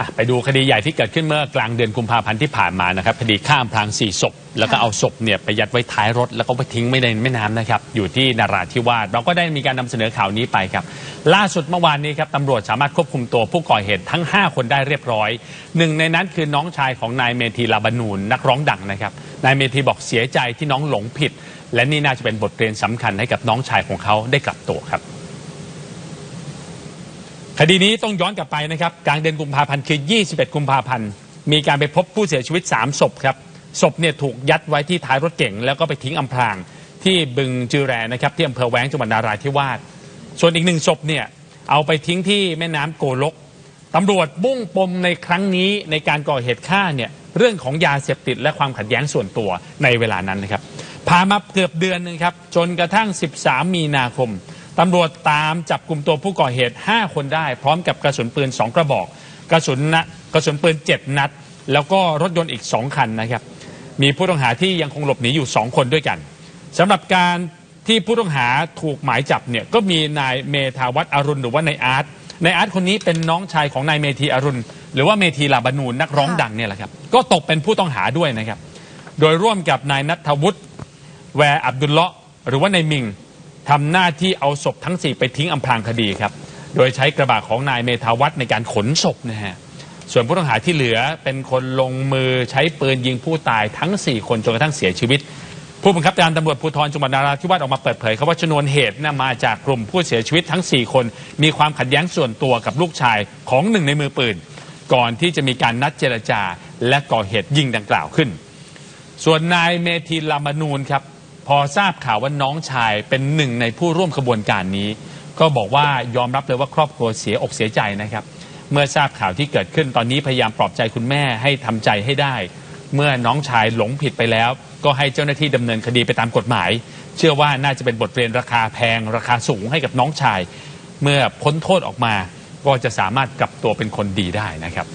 อะไปดูคดีใหญ่ที่เกิดขึ้นเมื่อกลางเดือนกุมภาพันธ์ที่ผ่านมานะครับคดีฆ่าอำพรางสี่ศพ แล้วก็ค่ะเอาศพเนี่ยไปยัดไว้ท้ายรถ แล้วก็ไปทิ้งไว้ในแม่น้ำนะครับ อยู่ที่นาราธิวาสเราก็ได้มีการนำเสนอข่าวนี้ไปครับ ล่าสุดเมื่อวานนี้ครับตำรวจสามารถควบคุมตัวผู้ก่อเหตุทั้ง 5 คนได้เรียบร้อยหนึ่งในนั้นคือน้องชายของนายเมธีลาบานูนนักร้องดังนะครับนายเมธีบอกเสียใจที่น้องหลงผิด และนี่น่าจะเป็นบทเรียนสำคัญให้กับน้องชายของเขาได้กลับตัวครับ คดีนี้ต้องย้อนกลับไปนะครับกลางเดือนกุมภาพันธ์คือ 21 กุมภาพันธ์ มีการไปพบผู้เสียชีวิต 3 ศพครับ ศพเนี่ยถูกยัดไว้ที่ท้ายรถเก๋งแล้วก็ไปทิ้งอำพราง ที่บึงจือแรนะครับที่อำเภอแว้งจังหวัดนาราธิวาส ส่วนอีกหนึ่งศพเนี่ยเอาไปทิ้งที่แม่น้ำโกลกตำรวจบุ้งปมในครั้งนี้ในการก่อเหตุฆ่าเนี่ยเรื่องของยาเสพติดและความขัดแย้งส่วนตัวในเวลานั้นนะครับผ่านมาเกือบเดือนหนึงครับจนกระทั่ง 13 มีนาคม ตำรวจตามจับกลุ่มตัวผู้ก่อเหตุ 5 คนได้ พร้อมกับกระสุนปืน 2 กระบอก กระสุนนะกระสุนปืน 7 นัด แล้วก็รถยนต์อีก 2 คันนะครับ มีผู้ต้องหาที่ยังคงหลบหนีอยู่ 2 คนด้วยกันสำหรับการที่ผู้ต้องหาถูกหมายจับเนี่ยก็มีนายเมธาวัฒน์อรุณหรือว่านายอาร์ตนายอาร์ตคนนี้เป็นน้องชายของนายเมธีอรุณ หรือว่าเมธีลาบานูนนักร้องดังเนี่ยแหละครับก็ตกเป็นผู้ต้องหาด้วยนะครับ โดยร่วมกับนายนัทวุฒิแวร์อับดุลเลาะหรือว่านายมิง ทำหน้าที่เอาศพทั้ง 4 ไปทิ้งอำพรางคดีครับ โดยใช้กระบะของนายเมธาวัฒน์ในการขนศพนะฮะ ส่วนผู้ต้องหาที่เหลือเป็นคนลงมือใช้ปืนยิงผู้ตายทั้ง 4 คนจนกระทั่งเสียชีวิต ผู้บังคับการตำรวจภูธรจังหวัดนาราธิวาสออกมาเปิดเผยครับว่าชนวนเหตุน่ะมาจากกลุ่มผู้เสียชีวิตทั้ง 4 คน มีความขัดแย้งส่วนตัวกับลูกชายของหนึ่งในมือปืน ก่อนที่จะมีการนัดเจรจา และก่อเหตุยิงดังกล่าวขึ้น ส่วนนายเมธีลามานูนครับ พอทราบข่าวว่าน้องชายเป็นหนึ่งในผู้ร่วมขบวนการนี้ ก็บอกว่ายอมรับเลยว่าครอบครัวเสียอกเสียใจนะครับ เมื่อทราบข่าวที่เกิดขึ้นตอนนี้พยายามปลอบใจคุณแม่ให้ทำใจให้ได้ เมื่อน้องชายหลงผิดไปแล้ว ก็ให้เจ้าหน้าที่ดำเนินคดีไปตามกฎหมาย เชื่อว่าน่าจะเป็นบทเรียนราคาแพง ราคาสูงให้กับน้องชาย เมื่อพ้นโทษออกมา ก็จะสามารถกลับตัวเป็นคนดีได้นะครับ